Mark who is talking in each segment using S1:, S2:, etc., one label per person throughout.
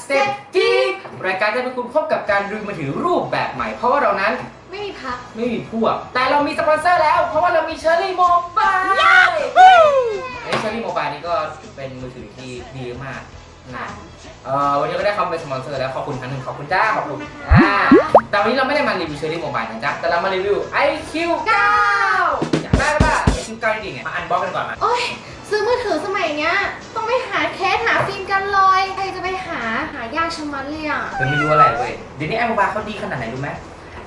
S1: มเข้าสู่รายการ Step Geek รายการจะให้คุณพบกับการรีวิวมือถือรูปแบบใหม่ เพราะว่าเรานั้น
S2: ไม่มีพัก
S1: ไม่มีพวก แต่เรามีสปอนเซอร์แล้ว เพราะว่าเรามี Cherry Mobile ไอ้ Cherry Mobile นี่ก็เป็นมือถือที่ดีมากนะเอ่อวันนี้ก็ได้เข้ามาเป็นสปอนเซอร์แล้วขอบคุณครั้งหนึ่งขอบคุณจ้าขอบคุณอ่าแต่วันนี้เราไม่ได้มารีวิว Cherry Mobile นะจ๊ะแต่เรามารีวิว IQ 9 อยากได้หรือเปล่า IQ 9 จริงๆเนี่ยมาอันบ็อกกันก่อนมา
S2: โอ้ยซื้อมือถือสมัยเนี้ยต้อง ไปหาเคสหาฟิล์มกันลอยใครจะไปหาหายากชะมัดเลยอะ
S1: เธอไม่รู้อะไรเว้ย เดี๋ยวนี้ไอ้โมบายเขาดีขนาดไหนรู้ไหม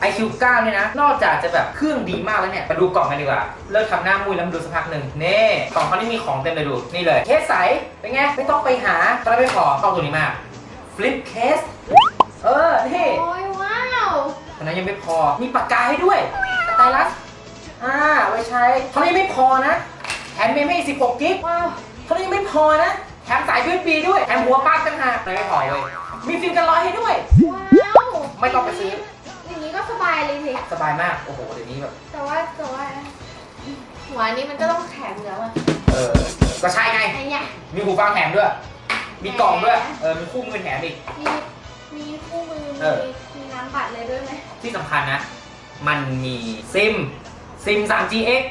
S1: IQ 9เนี่ยนะ นอกจากจะแบบเครื่องดีมากแล้วเนี่ยมาดูกล่องกันดีกว่า เลิกทำหน้ามุ้ยแล้วมาดูสักพักหนึ่งนี่กล่องเขานี่มีของเต็มเลยดู นี่เลย เคสใส เป็นไง ไม่ต้องไปหาตอนนั้นไปขอเข้าตัวนี้มาก flip case เออ นี่
S2: โอ้ยว้าว
S1: ตอนนั้นยังไม่พอ มีปากกาให้ด้วยสไตลัสอ่าไว้ใช้เท่านี้ไม่พอนะแถมเมมให้16กิก
S2: ว้าว
S1: เท่านี้ยังไม่พอนะ แถมสาย USB ด้วย แถมหัวปลั๊กต่างหากไม่พอเลยมีฟิล์มกันร้อยให้ด้วย
S2: ว้าว
S1: ไม่ต้องไปซื้อ
S2: อย่างนี้ก็สบายเลยสิ
S1: สบายมาก โอ้โห เดี๋ยวนี้แบบ
S2: แต่ว่าแต่ว่าหัวอันนี้มันก็ต้องแถมอยู่แล้วอะ
S1: เออ ก็ใช่ไง
S2: ไอ้เนี่ย
S1: มีหูฟังแถมด้วย มีกล่องด้วย เออ มีคู่มือแถมอีก
S2: มีมีคู่มือ
S1: เอ
S2: มี
S1: อ
S2: มีน้ำบัตรเลยด้วยไหม
S1: ที่สำคัญนะ มันมีซิม ซิม 3GX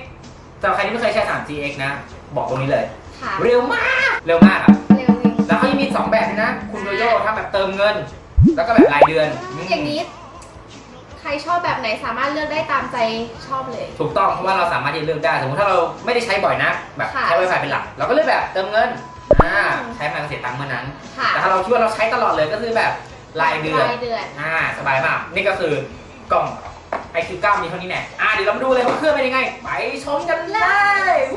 S1: สำหรับใครที่ไม่เคยใช้ 3GX นะ บอกตรงนี้เลย
S2: ค่ะ
S1: เร็วมาก เร็วมากอะ
S2: เร็วจริง
S1: แล้วเขายังมี2แบบด้วยนะ คุณโยโย่ถ้าแบบเติมเงิน แล้วก็แบบรายเดือนม
S2: อย่างนี้ ใครชอบแบบไหนสามารถเลือกได้ตามใจชอบเลย
S1: ถูกต้องเพราะว่าเราสามารถที่จะเลือกได้สมมติถ้าเราไม่ได้ใช้บ่อยนะแบบ
S2: ค่ะ
S1: ใช้ Wi-Fi เป็นหลัก เราก็เลือกแบบเติมเงินอ่าใช้มาก็เสียตังค์เมื่อนั้น
S2: ค่ะ
S1: แต่ถ้าเราคิดว่าเราใช้ตลอดเลยก็คือแบบรายเดือน
S2: รายเดือน
S1: อ่าสบายมาก นี่ก็คือกล่อง IQ 9มีเท่านี้แน่อ่าเดี๋ยวเรามาดูเลยว่าเครื่องเป็นยังไง ไปชมกันเลยเ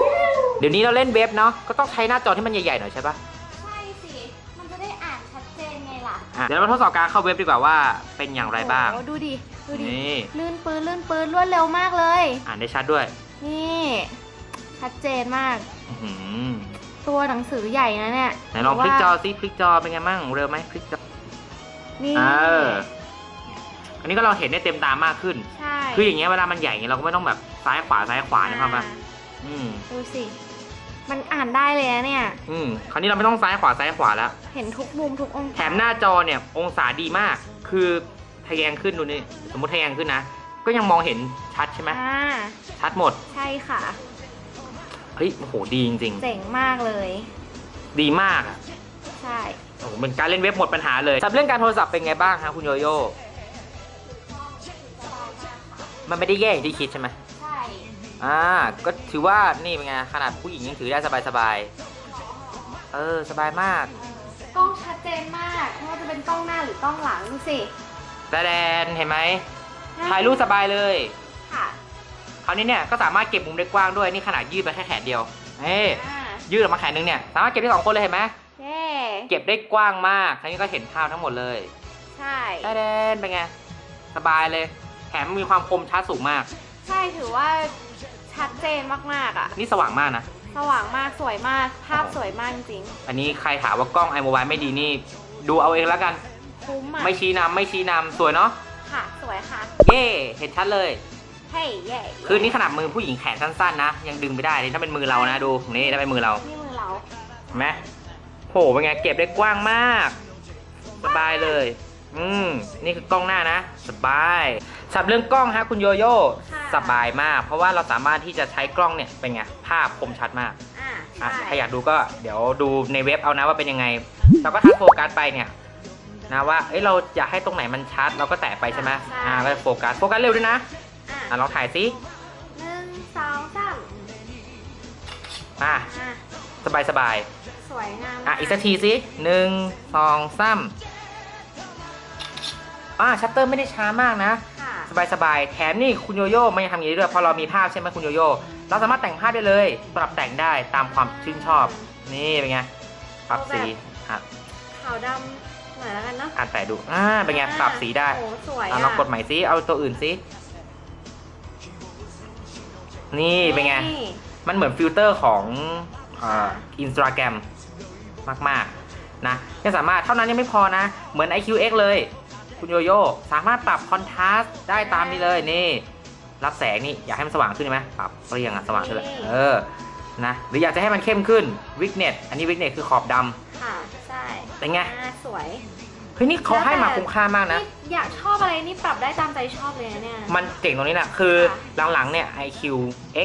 S1: ดี๋ยวนี้เราเล่นเว็บเนาะก็ต้องใช้หน้าจอที่มันใหญ่ๆหน่อยใช่ปะ
S2: ใช่สิ มันจะได้อ่านชัดเจนไงล่ะ
S1: อะเดี๋ยวเรามาทดสอบการเข้าเว็บดีกว่าว่าเป็นอย่างไรบ้าง
S2: โอ้ดูดิ ดูดิ
S1: นี่
S2: ลื่นปืนลื่นปืนรวดเร็วมากเลย
S1: อ่านได้ชัดด้วย
S2: นี่ ชัดเจนมาก
S1: อื้อหือ
S2: ตัวหนังสือใหญ่นะเนี่ย
S1: ไหนลองพลิกจอ
S2: ว่า
S1: ซิพลิกจอเป็นไงมั่งเร็วไหมพลิกจอ
S2: นี่
S1: เอออันนี้ก็เราเห็นได้เต็มตามากขึ้น
S2: ใช่
S1: คืออย่างเงี้ยเวลามันใหญ่อย่างเงี้ยเราก็ไม่ต้องแบบซ้ายขวาซ้ายขวานะครับว่า
S2: อ่
S1: อืม
S2: ดูสิ มันอ่านได้เลยนะเนี่ย
S1: อืมคราวนี้เราไม่ต้องซ้ายขวาซ้ายขวาแล้ว
S2: เห็นทุกมุมทุกองศา
S1: แถมหน้าจอเนี่ยองศาดีมาก คือทะแยงขึ้นดูนี่ สมมติทะแยงขึ้นนะ ก็ยังมองเห็นชัดใช่ไหม
S2: อ่า
S1: ชัดหมด
S2: ใช่ค่ะ
S1: เฮ้ย โอ้โห ดีจริง
S2: เจ๋งมากเลย
S1: ๆ ดีมากอะ
S2: ใช่
S1: โอ้โหเป็นการเล่นเว็บหมดปัญหาเลยสำหรับเรื่องการโทรศัพท์เป็นไงบ้างครับคุณโยโย่ มันไม่ได้แย่อย่างที่คิดใช่ไหม
S2: ใช่
S1: อ่า ก็ถือว่านี่เป็นไงขนาดผู้หญิงยังถือได้สบายๆ เออ สบายมาก
S2: กล้องชัดเจนมากไม่ว่าจะเป็นกล้องหน้าหรือกล้องหลังดูสิ
S1: แต่แดนเห็นไหมถ่ายรูปสบายเลย
S2: ค่ะ
S1: คราวนี้เนี่ยก็สามารถเก็บมุมได้กว้างด้วยนี่ขนาดยืดไปแค่แขนเดียวเอ้
S2: อ่า
S1: ยืดออกมาแขนนึงเนี่ยสามารถเก็บได้สองคนเลยเห็นไหม
S2: เย้
S1: เก็บได้กว้างมากคราวนี้ก็เห็นภาพทั้งหมดเลย
S2: ใช่
S1: แต่แดนเป็นไงสบายเลยแถมมีความคมชัดสูงมาก
S2: ใช่ถือว่า ชัดเจนมากๆอะ
S1: นี่สว่างมากนะ
S2: สว่างมากสวยมาก ภาพสวยมากจริง
S1: อันนี้ใครถามว่ากล้อง iMobile ไม่ดีนี่ ดูเอาเองแล้วกัน
S2: ๆคุ้มอะ
S1: ไม่ชี้นำไม่ชี้นำสวยเนาะ
S2: ค่ะ สวยค่ะ
S1: เย่เห็นชัดเลย
S2: เฮ้ยเย่
S1: คือนี่ขนาดมือผู้หญิงแขนสั้นๆนะ ยังดึงไม่ได้เลยถ้าเป็นมือเรานะดูนี่ถ้าเป็นมือเรา
S2: นี่มือเรา
S1: เห็นไหมโหเป็นไงเก็บได้กว้างมากสบายเลย อืมนี่คือกล้องหน้านะสบายสำหรับเรื่องกล้องฮะคุณโยโย่
S2: ค่ะ
S1: สบายมาก เพราะว่าเราสามารถที่จะใช้กล้องเนี่ยเป็นไงภาพคมชัดมาก
S2: อ่า
S1: อะ
S2: ใช่
S1: ถ้าอยากดูก็เดี๋ยวดูในเว็บเอานะว่าเป็นยังไง เราก็ทักโฟกัสไปเนี่ยนะว่าเอ้ยเราอยากให้ตรงไหนมันชัด เราก็แตะไปใช่ไหมอ่าก็โฟกัสโฟกัสเร็วด้วยนะ
S2: อะ
S1: อะลองถ่ายสิ
S2: หนึ่งสองสาม
S1: อะ
S2: อะ
S1: สบายสบาย
S2: สวยงาม
S1: ๆอะอีกสักทีสิหนึ่งสองสาม อ่าชัตเตอร์ไม่ได้ช้ามากนะ
S2: ค่ะ
S1: สบายสบายๆแถมนี่คุณโยโย่มันยังทำอย่างนี้ด้วยพอเรามีภาพใช่ไหมคุณโยโย่เราสามารถแต่งภาพได้เลย ปรับแต่งได้ตามความชื่นชอบ นี่เป็นไง ปรับสีอะ
S2: ขาวดำหน่อยแล้วกันเนาะ
S1: อ่านแปะดูอ่าเป็นไง ปรับสีได้
S2: โอ้สวย
S1: อะ
S2: อะ
S1: ลองกดใหม่ซิ เอาตัวอื่นซิ นี่เป็นไง
S2: นี่
S1: มันเหมือนฟิลเตอร์ของอินสตาแกรมมาก ๆ นะยังสามารถเท่านั้นยังไม่พอนะ เหมือน IQX เลย คุณโยโย่สามารถปรับคอนทราสต์ได้ตามนี้เลยนี่ รับแสงนี่อยากให้มันสว่างขึ้นไหมปรับเปลี่ยงอะสว่างขึ้นเลยเออนะหรืออยากจะให้มันเข้มขึ้นวิกเนตอันนี้วิกเนตคือขอบดำ
S2: ค่ะ ใช่
S1: แต่เป็นไง
S2: อ่าสวย
S1: เฮ้ยนี่เขาให้มาคุ้มค่ามากนะ
S2: นี่อยากชอบอะไรนี่ปรับได้ตามใจชอบเลยนะเนี่ย
S1: มันเจ๋งตรงนี้นะคือ
S2: ค่ะ
S1: หลังๆเนี่ย IQ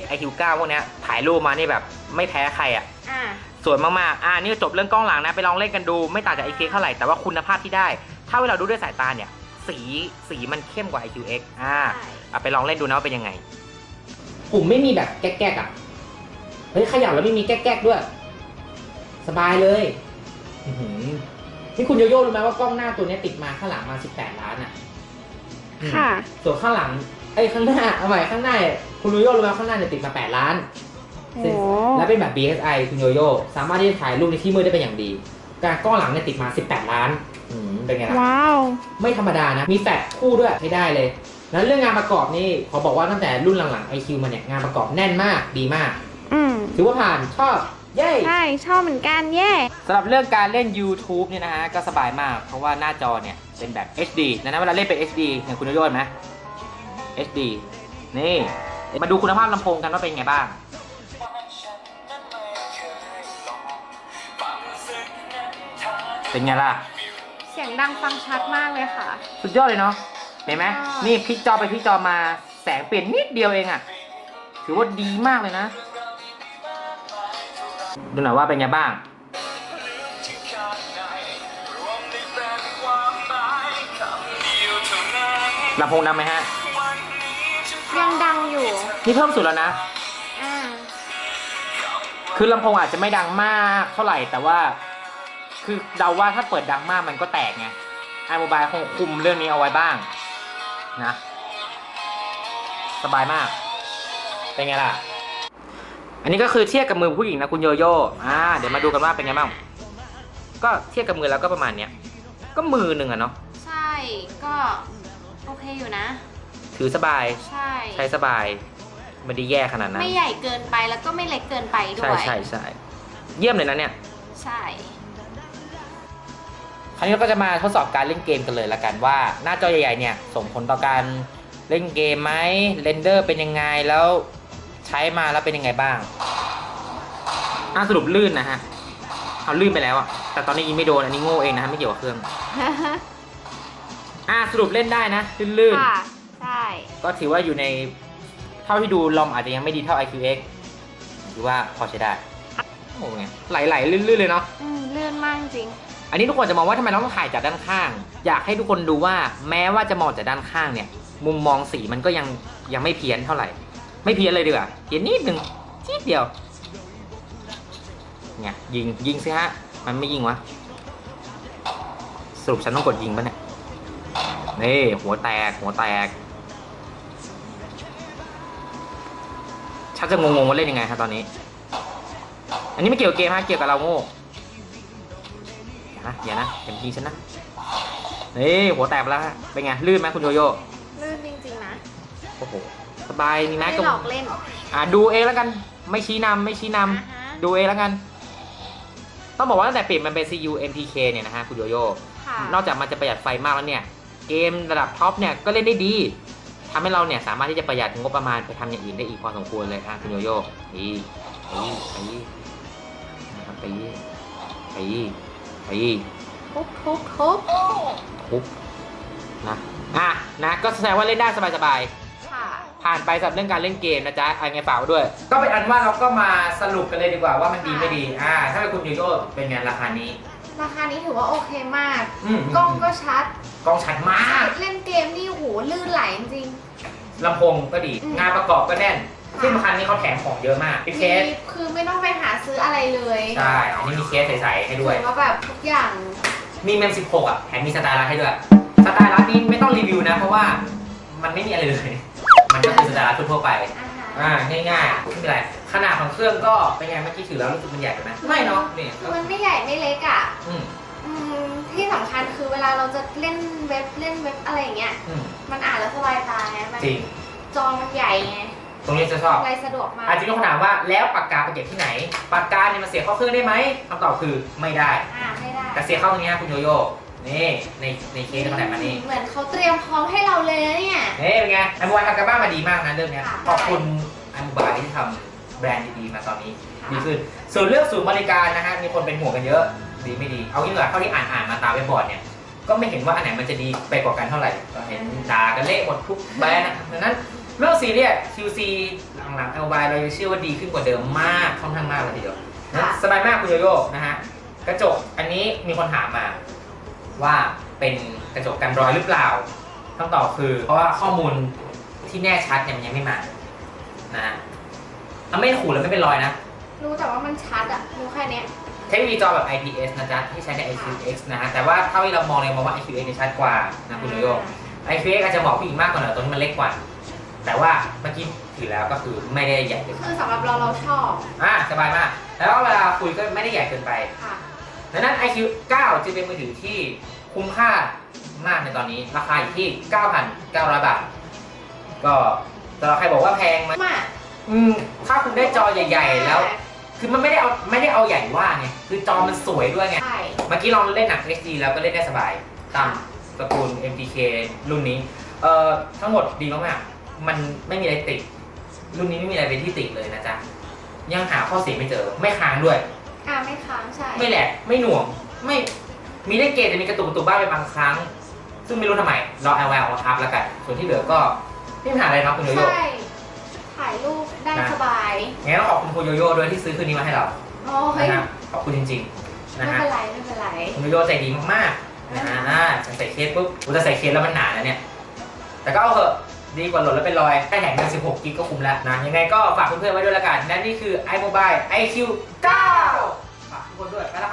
S1: X IQ 9พวกเนี้ยถ่ายรูปมานี่แบบไม่แพ้ใครอะ
S2: อ่า
S1: สวยมากๆ อ่านี่ก็จบเรื่องกล้องหลังนะ ไปลองเล่นกันดู ไม่ต่างจาก IQ เท่าไหร่ แต่ว่าคุณภาพที่ได้ ถ้าเวลาดูด้วยสายตาเนี่ย สีสีมันเข้มกว่า IQ X อ่า
S2: ใช่
S1: เอาไปลองเล่นดูนะว่าเป็นยังไง ปุ่มไม่มีแบบแก๊กๆอะ เฮ้ยขยับแล้วไม่มีแก๊กๆด้วย สบายเลยอื้อหือนี่คุณโยโย่รู้ไหมว่ากล้องหน้าตัวเนี้ยติดมาข้างหลังมา 18 ล้านอะอืม
S2: ค่ะ
S1: ส่วนข้างหลังไอ้ยข้างหน้าเอาใหม่ข้างหน้าเนี่ยคุณโยโย่รู้ไหมว่าข้างหน้าเนี่ยติดมา 8 ล้าน
S2: โอ้
S1: และเป็นแบบ BSI คุณโยโย่สามารถที่จะถ่ายรูปในที่มืดได้เป็นอย่างดี การกล้องหลังเนี่ยติดมา 18 ล้านอืม เป็นไงล่ะ
S2: ว้าว
S1: ไม่ธรรมดานะ มีแฟลชคู่ด้วยใช้ได้เลยนั้นเรื่องงานประกอบนี่ขอบอกว่าตั้งแต่รุ่นหลังๆ IQ มาเนี่ยงานประกอบแน่นมากดีมาก
S2: อืม
S1: ถือว่าผ่านชอบเย้
S2: ใช่ ชอบเหมือนกันเย่
S1: สำหรับเรื่องการเล่น YouTube เนี่ยนะฮะก็สบายมาก เพราะว่าหน้าจอเนี่ยเป็นแบบ HD ดังนั้นเวลาเล่นเป็น HD อย่างคุณโยโย่เห็นไหม HD นี่ มาดูคุณภาพลำโพงกันว่าเป็นไงบ้าง เป็นไงล่ะ
S2: เสียงดังฟังชัดมากเลยค่ะ
S1: สุดยอดเลยเนาะเห็นไหม
S2: ค่ะ
S1: นี่พลิกจอไปพลิกจอมาแสงเปลี่ยนนิดเดียวเองอะถือว่าดีมากเลยนะ ดูหน่อยว่าเป็นไงบ้าง ลำโพงดังไหมฮะ
S2: ยังดังอยู่
S1: นี่เพิ่มสุดแล้วนะ
S2: อ่า
S1: คือลำโพงอาจจะไม่ดังมากเท่าไหร่แต่ว่า คือเดาว่าถ้าเปิดดังมากมันก็แตกไงไอโมบายคงคุมเรื่องนี้เอาไว้บ้างนะ สบายมาก เป็นไงล่ะ อันนี้ก็คือเทียบกับมือผู้หญิงนะคุณโยโย่อ่าเดี๋ยวมาดูกันว่าเป็นไงบ้าง ก็เทียบกับมือแล้วก็ประมาณเนี้ย ก็มือหนึ่งอะเนาะ
S2: ใช่ ก็โอเคอยู่นะ
S1: ถือสบาย
S2: ใช่
S1: ใช้สบายไม่ได้แย่ขนาดนั้น
S2: ไม่ใหญ่เกินไปแล้วก็ไม่เล็กเกินไปด้
S1: ใช่
S2: วย
S1: ใช่ใช่ เยี่ยมเลยนะเนี่ย
S2: ใช่
S1: ค ราวนี้เราก็จะมาทดสอบการเล่นเกมกันเลยละกันว่า หน้าจอใหญ่ๆเนี่ยส่งผลต่อการเล่นเกมไหมเรนเดอร์เป็นยังไงแล้วใช้มาแล้วเป็นยังไงบ้างอะสรุปลื่นนะฮะเอาลื่นไปแล้วอะแต่ตอนนี้ยิงไม่โดนอันนี้โง่เองนะฮะไม่เกี่ยวกับเครื่องอะสรุปเล่นได้นะลื่น
S2: ค่ะใช่
S1: ๆก็ถือว่าอยู่ในเท่าที่ดูลอมอาจจะยังไม่ดีเท่า IQX ถือว่าพอใช้ได้โอ้โหไงไหลๆลื่นๆเลยเนาะ
S2: อืมเลื่อนมากจริง
S1: อันนี้ทุกคนจะมองว่าทำไมเราต้องถ่ายจากด้านข้าง อยากให้ทุกคนดูว่าแม้ว่าจะมองจากด้านข้างเนี่ย มุมมองสีมันก็ยังยังไม่เพี้ยนเท่าไหร่ ไม่เพี้ยนเลยดีกว่าเพี้ยนนิดหนึ่งนิดเดียวไงยิงยิงสิฮะมันไม่ยิงวะสรุปฉันต้องกดยิงปะเนี่ยนี่หัวแตกหัวแตกชักจะงงๆว่าเล่นยังไงครับตอนนี้ อันนี้ไม่เกี่ยวกับเกมฮะเกี่ยวกับเราโง่ นะอย่านะอย่ามายิงฉันนะนี่หัวแตกไปแล้วฮะเป็นไงลื่นไหมคุณโยโย่
S2: ๆลื่นจริงๆนะ
S1: โอ้โหสบายนี่
S2: ไม่
S1: นะ
S2: ได้หลอกเล่น
S1: อ่าดูเองแล้วกัน ไม่ชี้นำไม่ชี้นำ
S2: อ่าฮะ
S1: ดูเองแล้วกัน ต้องบอกว่าตั้งแต่เปลี่ยนมันเป็น CU MPK เนี่ยนะฮะคุณโยโย่
S2: ค่ะ
S1: นอกจากมันจะประหยัดไฟมากแล้วเนี่ย เกมระดับท็อปเนี่ยก็เล่นได้ดีทำให้เราเนี่ยสามารถที่จะประหยัดงบประมาณไปทำอย่างอื่นได้อีกพอสมควรเลยอะคุณโยโย่ตีตีตีนะครับตีตี ตี
S2: ทุบทุบทุบ
S1: ทุบนะอะนะก็แสดงว่าเล่นได้สบาย
S2: ค่ะ
S1: ๆ ผ่านไปสำหรับเรื่องการเล่นเกมนะจ๊ะอันไงฝากไว้ด้วย ก็เป็นอันว่าเราก็มาสรุปกันเลยดีกว่าว่ามันดีไม่ดี อ่า ถ้าเป็นคุณยูโรเป็นไงราคานี้
S2: ราคานี้ถือว่าโอเคมาก
S1: อืม
S2: กล้องก็ชัด
S1: กล้องชัดมาก
S2: เล่นเกมนี่โหลื่นไหลจริง
S1: ลำโพงก็ดี
S2: อืม
S1: งานประกอบก็แน่น ที่สำคัญนี้เขาแถมของเยอะมากมี
S2: ๆ
S1: เค
S2: มี
S1: ส
S2: คือไม่ต้องไปหาซื้ออะไรเลย
S1: ใช่ อันนี้มีเคสใสๆให้ด้วย
S2: ถือว่าแบบทุกอย่าง
S1: มีเมม16 อะ แถมมีสตาร์ลัดให้ด้วยสตาร์ลัดนี้ไม่ต้องรีวิวนะ เพราะว่ามันไม่มีอะไรเลย มันก็คือสตาร์ลัดทั่วๆไป
S2: อาหาร
S1: อ่า ง่ายๆ ไม่เป็นไร ขนาดของเครื่องก็เป็นไงเมื่อกี้ถือแล้วรู้สึกมันใหญ่ไปไหมไม่เนาะนี่
S2: คือมันไม่ใหญ่ไม่เล็กอะ
S1: อืม
S2: อืม ที่สำคัญคือเวลาเราจะเล่นเว็บเล่นเว็บอะไรอย่างเงี้ย
S1: อืม
S2: มันอ่านแล้วสบายตาไงมัน
S1: จริง
S2: จอมันใหญ่ไง
S1: ตรงนี้จะชอบ
S2: อะไรสะดวกมาก
S1: อาจจะมีคนถามว่าแล้วปากกาไปเก็บที่ไหน ปากกาเนี่ยมันเสียเข้าเครื่องได้ไหมคำตอบคือไม่ได้
S2: อ่าไม่ได้
S1: แต่เสียเข้าตรงนี้ฮะคุณโยโย่นี่ในในเคสที่เขาแถมมานี่
S2: เหมือนเขาเตรียมพร้อมให้เราเลยนะเนี่ย
S1: นี่เป็นไงไอมูบายทำกันบ้านมาดีมากนะเรื่องเนี้ย
S2: ค่ะ
S1: ขอบคุณไอมูบายที่ทำแบรนด์ดีๆมาตอนนี้
S2: ค่ะ
S1: ดีขึ้นส่วนเรื่องศูนย์บริการนะฮะมีคนเป็นห่วงกันเยอะดีไม่ดีเอางี้ดีกว่าเท่าที่อ่านอ่านมาตามเว็บบอร์ดเนี่ยก็ไม่เห็นว่าอันไหนมันจะดีไปกว่ากันเท่าไหร่ก็เห็นด่ากันเละหมดทุกแบรนด์นะดังนั้น เรื่องซีเรียส QC หลังๆ LY เรายังเชื่อว่าดีขึ้นกว่าเดิมมากค่อนข้างมากเลยทีเดียวนะสบายมากคุณโยโย่นะฮะกระจกอันนี้มีคนถามมาว่าเป็นกระจกกันรอยหรือเปล่าคำตอบคือเพราะว่าข้อมูลที่แน่ชัดเนี่ยมันยังไม่มานะฮะอะไม่ขูดแล้วไม่เป็นรอยนะ
S2: รู้แต่ว่ามันชัดอะรู้แค่เนี้ย
S1: เทคโนโลยีจอแบบ IPS นะจ๊ะ ที่ใช้ใน IQX นะฮะ แต่ว่าเท่าที่เรามองเนี่ยมองว่า IQX เนี่ยชัดกว่านะคุณโยโย่ IQX อาจจะเหมาะผู้หญิงมากกว่าหน่อยตรงที่มันเล็กกว่า แต่ว่าเมื่อกี้ถือแล้วก็คือไม่ได้ใหญ่เกินไป
S2: คือสำหรับเราเราชอบ
S1: อ่าสบายมาก แล้วเวลาคุยก็ไม่ได้ใหญ่เกินไป
S2: ค่ะ
S1: ดังนั้น IQ 9จะเป็นมือถือที่คุ้มค่ามากในตอนนี้ ราคาอยู่ที่ 9,900 บาท ก็สำหรับใครบอกว่าแพงไหม
S2: มาก
S1: อืมถ้าคุณได้จอใหญ่ ๆ แล้ว คือมันไม่ได้เอาไม่ได้เอาใหญ่ว่าไงคือจอมันสวยด้วยไง
S2: ใช่
S1: เมื่อกี้ลองเล่นหนัง HD แล้วก็เล่นได้สบายตามตระกูล MTK รุ่นนี้ เอ่อ ทั้งหมดดีมากๆ มันไม่มีอะไรติด รุ่นนี้ไม่มีอะไรเป็นที่ติเลยนะจ๊ะ ยังหาข้อเสียไม่เจอ ไม่ค้างด้วย
S2: อ่าไม่ค้างใช่
S1: ไม่แหลกไม่หน่วง ไม่ มีเล่นเกมแต่มีกระตุกกระตุกบ้างเป็นบางครั้ง ซึ่งไม่รู้ทำไม รอ LL มาอัพแล้วกัน ส่วนที่เหลือก็ไม่มีปัญหาอะไรเนาะคุณโยโย่
S2: ใช่ ถ่ายรูปได้
S1: นะ
S2: สบาย
S1: งั้นต้องขอบคุณคุณโยโย่ด้วยที่ซื้อคืนนี้มาให้เรา
S2: โอ้เฮ้
S1: นะ
S2: ย
S1: ฮะ ขอบคุณจริงๆ
S2: ไม่
S1: นะฮะ
S2: เป็นไรไม่เป็นไร
S1: คุณโยโย่ใจดีมากๆนะฮะอ่าจะใส่เคสปุ๊บกูจะใส่เคสแล้วมันหนาแล้วเนี่ย แต่ก็เอาเถอะ ดีกว่าหล่นแล้วเป็นรอยแค่แถมเงิน16กิกก็คุ้มแล้วนะยังไงก็ฝากเพื่อนๆไว้ด้วยละกันและนี่คือ iMobile IQ 9ฝากทุกคนด้วยไปละ